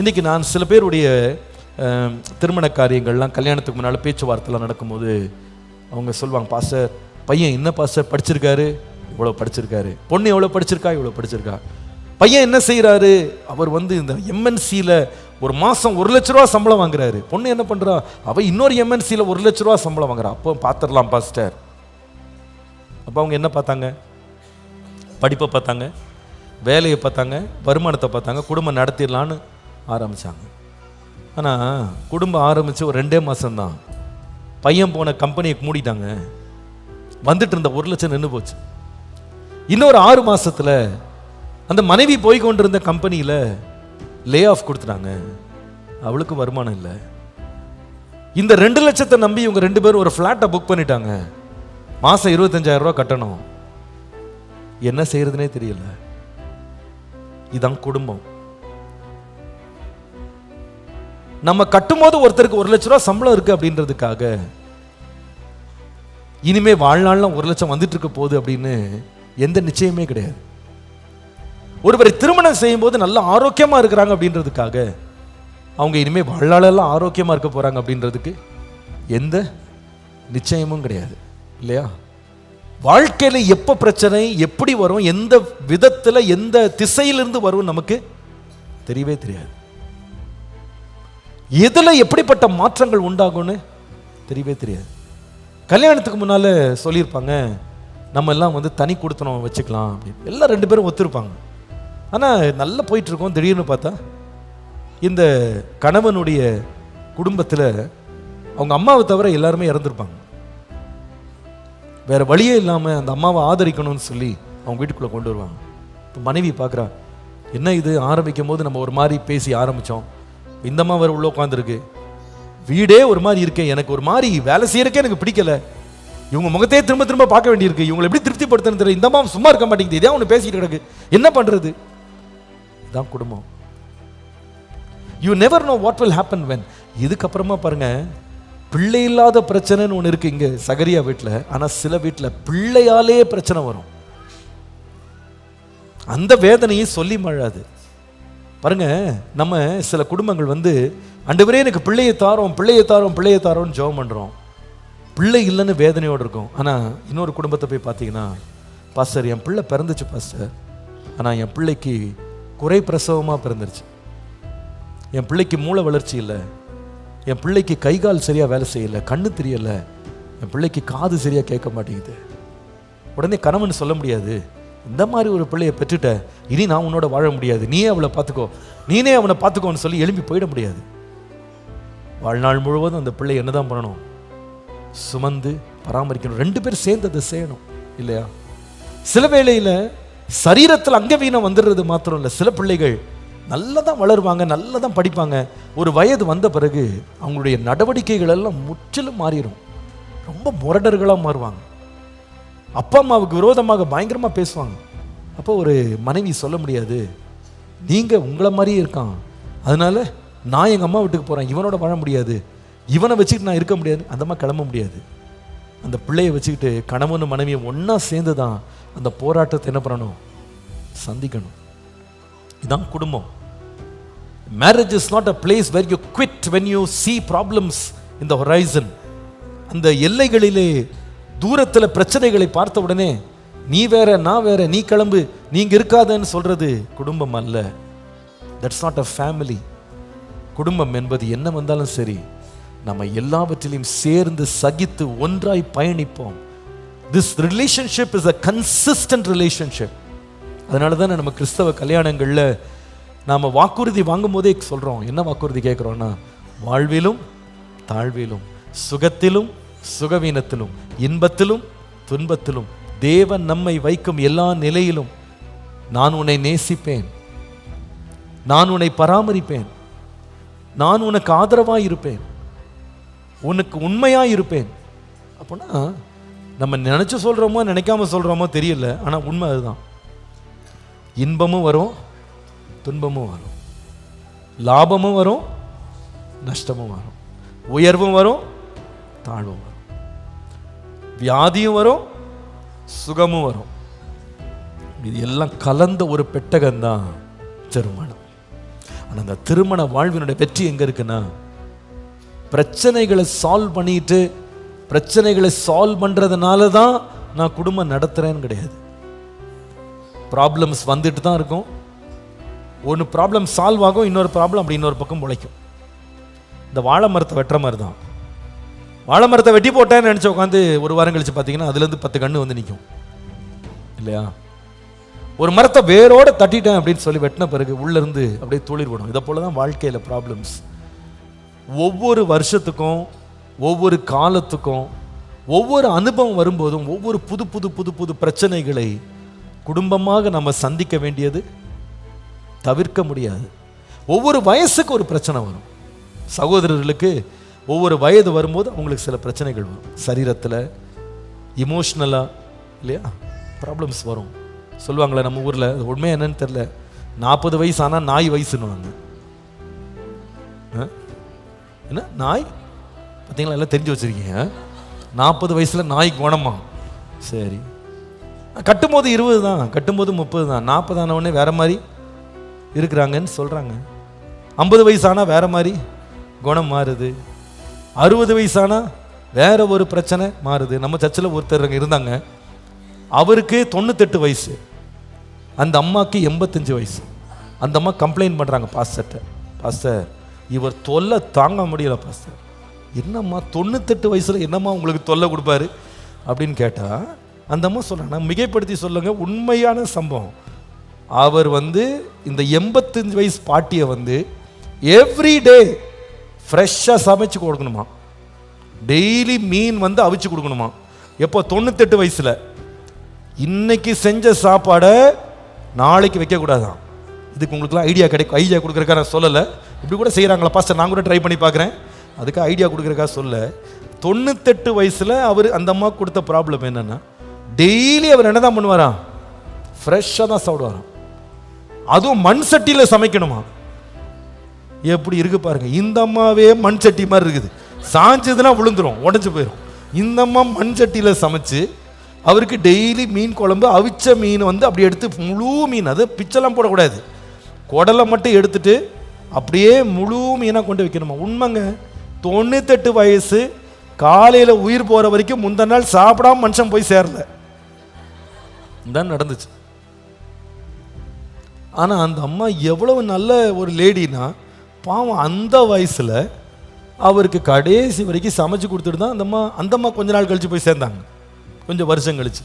இன்றைக்கி நான் சில பேருடைய திருமண காரியங்கள்லாம் கல்யாணத்துக்கு முன்னால் பேச்சுவார்த்தைலாம் நடக்கும்போது அவங்க சொல்லுவாங்க பாஸ்டர் பையன் என்ன பாஸ்டர் படிச்சிருக்காரு? இவ்வளோ படிச்சிருக்காரு. பொண்ணு எவ்வளோ படிச்சிருக்கா? இவ்வளோ படிச்சிருக்கா? பையன் என்ன செய்கிறாரு அவர் வந்து இந்த எம்என்சியில் ஒரு மாதம் ஒரு லட்ச ரூபா சம்பளம் வாங்குறாரு. பொண்ணு என்ன பண்ணுறா அவள் இன்னொரு எம்என்சியில் ஒரு லட்ச ரூபா சம்பளம் வாங்குறா. அப்போ பார்த்துடலாம் பாஸ்டர். அப்போ அவங்க என்ன பார்த்தாங்க? படிப்பை பார்த்தாங்க வேலையை பார்த்தாங்க வருமானத்தை பார்த்தாங்க குடும்பம் நடத்திடலான்னு ஆரம்பித்தாங்க ஆனால் குடும்பம் ஆரம்பித்து ஒரு ரெண்டே மாதம்தான் பையன் போன கம்பெனியை மூடிட்டாங்க. வந்துட்டு இருந்த ஒரு லட்சம் நின்று போச்சு. இன்னொரு ஆறு மாதத்தில் அந்த மனைவி போய் கொண்டிருந்த கம்பெனியில் லே ஆஃப் கொடுத்துட்டாங்க. அவளுக்கு வருமானம் இல்லை. இந்த ரெண்டு லட்சத்தை நம்பி இவங்க ரெண்டு பேரும் ஒரு ஃப்ளாட்டை புக் பண்ணிட்டாங்க. மாதம் இருபத்தஞ்சாயிரம் ரூபா கட்டணும். என்ன செய்யறதுனே தெரியல. இதுதான் குடும்பம். நம்ம கட்டும்போது ஒருத்தருக்கு ஒரு லட்ச ரூபா சம்பளம் இருக்கு அப்படின்றதுக்காக இனிமே வாழ்நாள்லாம் ஒரு லட்சம் வந்துட்டு இருக்க போகுது அப்படின்னு எந்த நிச்சயமே கிடையாது. ஒருவரை திருமணம் செய்யும்போது நல்ல ஆரோக்கியமாக இருக்கிறாங்க அப்படின்றதுக்காக அவங்க இனிமேல் வாழ்நாளெல்லாம் ஆரோக்கியமாக இருக்க போகிறாங்க அப்படின்றதுக்கு எந்த நிச்சயமும் கிடையாது. இல்லையா? வாழ்க்கையில் எப்போ பிரச்சனை எப்படி வரும் எந்த விதத்தில் எந்த திசையிலிருந்து வரும் நமக்கு தெரியவே தெரியாது. எதில் எப்படிப்பட்ட மாற்றங்கள் உண்டாகும்னு தெரியவே தெரியாது. கல்யாணத்துக்கு முன்னால் சொல்லியிருப்பாங்க நம்ம எல்லாம் வந்து தனி கொடுத்தனம் வச்சுக்கலாம் அப்படின்னு. எல்லாம் ரெண்டு பேரும் ஒத்துருப்பாங்க. ஆனால் நல்லா போயிட்டுருக்கோம் திடீர்னு பார்த்தா இந்த கணவனுடைய குடும்பத்தில் அவங்க அம்மாவை தவிர எல்லாருமே இறந்துருப்பாங்க. வேறு வழியே இல்லாமல் அந்த அம்மாவை ஆதரிக்கணும்னு சொல்லி அவங்க வீட்டுக்குள்ளே கொண்டு வருவாங்க. இப்போ மனைவி பார்க்குறா என்ன இது? ஆரம்பிக்கும் போது நம்ம ஒரு மாதிரி பேசி ஆரம்பித்தோம் இந்தம்மா வேறு உள்ளே உட்காந்துருக்கு வீடே ஒரு மாதிரி இருக்கே எனக்கு ஒரு மாதிரி வேலை செய்யறக்கே எனக்கு பிடிக்கல. இவங்க முகத்தையே திரும்ப திரும்ப பார்க்க வேண்டியிருக்கு. இவங்களை எப்படி திருப்திப்படுத்தணும் தெரியல. இந்தம்மா சும்மா இருக்க மாட்டேங்குது. இதே ஒன்று பேசிட்டு கிடக்கு. என்ன பண்ணுறது இதான் குடும்பம். You never know what will happen when இதுக்கப்புறமா பாருங்க பிள்ளை இல்லாத பிரச்சனைன்னு ஒன்று இருக்கு இங்கே சகரியா வீட்டில் ஆனால் சில வீட்டில் பிள்ளையாலே பிரச்சனை வரும். அந்த வேதனையை சொல்லி மழாது. பாருங்க நம்ம சில குடும்பங்கள் வந்து ஆண்டவரே எனக்கு பிள்ளையை தாரோம் பிள்ளையை தாரோம் பிள்ளையை தாரோம்னு ஜெபம் பண்ணுறோம் பிள்ளை இல்லைன்னு வேதனையோடு இருக்கும். ஆனால் இன்னொரு குடும்பத்தை போய் பார்த்தீங்கன்னா பாஸ்டர் என் பிள்ளை பிறந்துச்சு பாஸ்டர். ஆனால் என் பிள்ளைக்கு குறை பிரசவமாக பிறந்துருச்சு. என் பிள்ளைக்கு மூளை வளர்ச்சி இல்லை. என் பிள்ளைக்கு கை கால் சரியாக வேலை செய்யலை கண்ணு தெரியலை. என் பிள்ளைக்கு காது சரியாக கேட்க மாட்டேங்குது. உடனே கணவன் சொல்ல முடியாது இந்த மாதிரி ஒரு பிள்ளையை பெற்றுட்ட இனி நான் உன்னோட வாழ முடியாது. நீயே அவளை பார்த்துக்கோ. நீனே அவனை பார்த்துக்கோன்னு சொல்லி எழும்பி போயிட முடியாது. வாழ்நாள் முழுவதும் அந்த பிள்ளை என்னதான் பண்ணணும்? சுமந்து பராமரிக்கணும். ரெண்டு பேரும் சேர்ந்து அதை செய்யணும். இல்லையா? சில வேளையில் சரீரத்தில் அங்கவீனம் வந்துடுறது மாத்திரம் இல்லை. சில பிள்ளைகள் நல்லா தான் வளருவாங்க நல்லா தான் படிப்பாங்க. ஒரு வயது வந்த பிறகு அவங்களுடைய நடவடிக்கைகள் எல்லாம் முற்றிலும் மாறிடும். ரொம்ப முரடர்களாக மாறுவாங்க. அப்பா அம்மாவுக்கு விரோதமாக பயங்கரமாக பேசுவாங்க. அப்போ ஒரு மனைவி சொல்ல முடியாது. நீங்கள் உங்களை மாதிரியே இருக்கான். அதனால நான் எங்கள் அம்மா வீட்டுக்கு போகிறேன் இவனோட வாழ முடியாது. இவனை வச்சுக்கிட்டு நான் இருக்க முடியாது. அந்த மாதிரி கிளம்ப முடியாது. அந்த பிள்ளையை வச்சுக்கிட்டு கணவன் மனைவியை ஒன்றா சேர்ந்து தான் அந்த போராட்டத்தை என்ன பண்ணணும்? சந்திக்கணும். இதான் குடும்பம். Marriage is not a place where you quit when you see problems இந்த ஹொரைசன் அந்த எல்லைகளிலே தூரத்தில் பிரச்சனைகளை பார்த்த உடனே நீ வேற நான் வேற நீ கிளம்பு நீங்க இருக்காதன்னு சொல்றது குடும்பம் அல்ல. தட்ஸ் நாட் அ ஃபேமிலி குடும்பம் என்பது என்ன வந்தாலும் சரி நம்ம எல்லாவற்றிலையும் சேர்ந்து சகித்து ஒன்றாய் பயணிப்போம். This relationship is a consistent relationship அதனால தான் நம்ம கிறிஸ்தவ கல்யாணங்களில் நாம் வாக்குறுதி வாங்கும் போதே சொல்கிறோம் என்ன வாக்குறுதி கேட்குறோன்னா வாழ்விலும் தாழ்விலும் சுகத்திலும் சுகவீனத்திலும் இன்பத்திலும் துன்பத்திலும் தேவன் நம்மை வைக்கும் எல்லா நிலையிலும் நான் உன்னை நேசிப்பேன். நான் உன்னை பராமரிப்பேன். நான் உனக்கு ஆதரவாக இருப்பேன் உனக்கு உண்மையாக இருப்பேன் அப்படின்னா நம்ம நினச்சி சொல்கிறோமோ நினைக்காம சொல்கிறோமோ தெரியல. ஆனால் உண்மை அதுதான். இன்பமும் வரும் துன்பமும் வரும். லாபமும் வரும் நஷ்டமும் வரும். உயர்வும் வரும் தாழ்வும் வரும். வியாதியும் வரும் சுகமும் வரும். இது எல்லாம் கலந்த ஒரு பெட்டகம் தான் திருமணம். ஆனால் அந்த திருமண வாழ்வினுடைய வெற்றி எங்கே இருக்குன்னா பிரச்சனைகளை சால்வ் பண்ணிட்டு பிரச்சனைகளை சால்வ் பண்ணுறதுனால தான் நான் குடும்பம் நடத்துகிறேன்னு கிடையாது. ப்ராப்ளம்ஸ் வந்துட்டு தான் இருக்கும். ஒன்று ப்ராப்ளம் சால்வ் ஆகும் இன்னொரு ப்ராப்ளம் அப்படி இன்னொரு பக்கம் உழைக்கும் இந்த வாழை மரத்தை வெட்டுற மாதிரி தான் வாழை மரத்தை வெட்டி போட்டேன்னு நினச்சி உட்காந்து ஒரு வாரம் கழிச்சு பார்த்தீங்கன்னா அதுலேருந்து பத்து கன்று வந்து நிற்கும். இல்லையா? ஒரு மரத்தை வேரோடு தட்டிட்டேன் அப்படின்னு சொல்லி வெட்டின பிறகு உள்ளேருந்து அப்படியே துளிர் விடும் இதை போல தான் வாழ்க்கையில் ப்ராப்ளம்ஸ் ஒவ்வொரு வருஷத்துக்கும் ஒவ்வொரு காலத்துக்கும் ஒவ்வொரு அனுபவம் வரும்போதும் ஒவ்வொரு புது புது புது புது பிரச்சனைகளை குடும்பமாக நம்ம சந்திக்க வேண்டியது தவிர்க்க முடியாது. ஒவ்வொரு வயசுக்கு ஒரு பிரச்சனை வரும். சகோதரர்களுக்கு ஒவ்வொரு வயது வரும்போது அவங்களுக்கு சில பிரச்சனைகள் வரும். சரீரத்தில் இமோஷ்னலாக இல்லையா? ப்ராப்ளம்ஸ் வரும். சொல்லுவாங்களே நம்ம ஊரில் அது உண்மை என்னன்னு தெரில நாற்பது வயசு ஆனால் நாய் வயசுன்னுவாங்க. ஆ? என்ன? நாய்? பார்த்தீங்களா? எல்லாம் தெரிஞ்சு வச்சுருக்கீங்க. நாற்பது வயசில் நாய் குணமா? சரி. கட்டும்போது இருபது தான் கட்டும்போது முப்பது தான். நாற்பது ஆனவுடனே வேறு மாதிரி இருக்கிறாங்கன்னு சொல்கிறாங்க ஐம்பது வயசு ஆனால் வேறு மாதிரி குணம் மாறுது. அறுபது வயசானா? வேற ஒரு பிரச்சனை மாறுது. நம்ம சர்ச்சில் ஒருத்தர் இருந்தாங்க. அவருக்கு தொண்ணூத்தெட்டு வயசு. அந்த அம்மாவுக்கு எண்பத்தஞ்சு வயசு. அந்த அம்மா கம்ப்ளைண்ட் பண்ணுறாங்க பாஸ்டர்கிட்ட பாஸ்டர் இவர் தொல்லை தாங்க முடியல பாஸ்டர் என்னம்மா தொண்ணூத்தெட்டு வயசில் என்னம்மா உங்களுக்கு தொல்லை கொடுப்பாரு? அப்படின்னு கேட்டால் அந்த அம்மா சொல்கிறாங்க நான் மிகைப்படுத்தி சொல்லுங்கள் உண்மையான சம்பவம். அவர் வந்து இந்த எண்பத்தஞ்சு வயசு பாட்டியை வந்து எவ்ரி டே ஃப்ரெஷ்ஷாக சமைச்சு கொடுக்கணுமா? டெய்லி மீன் வந்து அவிச்சு கொடுக்கணுமா? எப்போ? தொண்ணூத்தெட்டு வயசில். இன்னைக்கு செஞ்ச சாப்பாடை நாளைக்கு வைக்கக்கூடாதான். இதுக்கு உங்களுக்குலாம் ஐடியா கிடைக்கும். ஐடியா கொடுக்குறக்கா நான் சொல்லலை. இப்படி கூட செய்கிறாங்களா பாஸ்டர் நான் கூட ட்ரை பண்ணி பார்க்குறேன். அதுக்கு ஐடியா கொடுக்குறக்கா சொல்ல. தொண்ணூத்தெட்டு வயசில் அவர் அந்த அம்மா கொடுத்த ப்ராப்ளம் என்னென்னா டெய்லி அவர் என்ன தான் பண்ணுவாராம்? ஃப்ரெஷ்ஷாக தான் சாப்பிடுவாராம். அதுவும் மண் சட்டியில் சமைக்கணுமா? எப்படி இருக்கு பாருங்க. இந்த அம்மாவே மண் சட்டி மாதிரி இருக்குது. சாஞ்சதுன்னா விழுந்துரும் உடஞ்சு போயிடும் இந்த அம்மா மண் சட்டியில் சமைச்சு அவருக்கு டெய்லி மீன் குழம்பு அவிச்ச மீன் வந்து அப்படி எடுத்து முழு மீன் அது பிச்செல்லாம் போடக்கூடாது. குடலை மட்டும் எடுத்துட்டு அப்படியே முழு மீனாக கொண்டு வைக்கணுமா? உண்மைங்க. தொண்ணூத்தெட்டு வயசு காலையில் உயிர் போகிற வரைக்கும் முந்த நாள் சாப்பிடாம மனுஷன் போய் சேரல. தான் நடந்துச்சு. ஆனால் அந்த அம்மா எவ்வளவு நல்ல ஒரு லேடினா பாவம் அந்த வயசில் அவருக்கு கடைசி வரைக்கும் சமைச்சு கொடுத்துட்டு தான் அந்தம்மா அந்தம்மா கொஞ்ச நாள் கழித்து போய் சேர்ந்தாங்க. கொஞ்சம் வருஷம் கழிச்சு.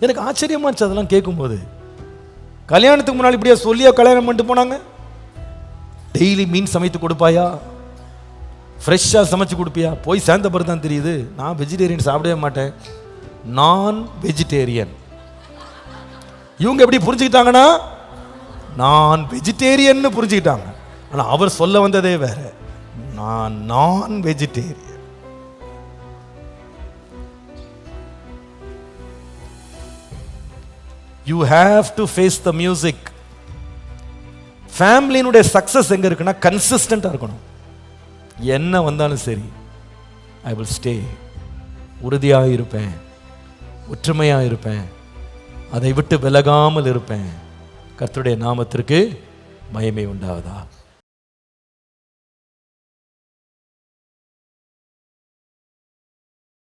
எனக்கு ஆச்சரியமாச்சு அதெல்லாம் கேட்கும்போது. கல்யாணத்துக்கு முன்னாடி இப்படியா சொல்லியா கல்யாணம் பண்ணிட்டு போனாங்க? டெய்லி மீன் சமைத்து கொடுப்பாயா? ஃப்ரெஷ்ஷாக சமைச்சு கொடுப்பியா? போய் சேர்ந்த பிறகு தான் தெரியுது நான் வெஜிடேரியன் சாப்பிடவே மாட்டேன். நான் வெஜிடேரியன் இவங்க எப்படி புரிஞ்சுக்கிட்டாங்கன்னா? நான் வெஜிடேரியன்னு புரிஞ்சுக்கிட்டாங்க. ஆனால் அவர் சொல்ல வந்ததே வேற. நான் நான் vegetarian you have to face the music ஃபேமிலியினுடைய success எங்கே இருக்குன்னா கன்சிஸ்டண்ட்டாக இருக்கணும். என்ன வந்தாலும் சரி ஐ வில் ஸ்டே உறுதியாக இருப்பேன். ஒற்றுமையாக இருப்பேன். அதை விட்டு விலகாமல் இருப்பேன். கர்த்தருடைய நாமத்திற்கு மயமை உண்டாவதா?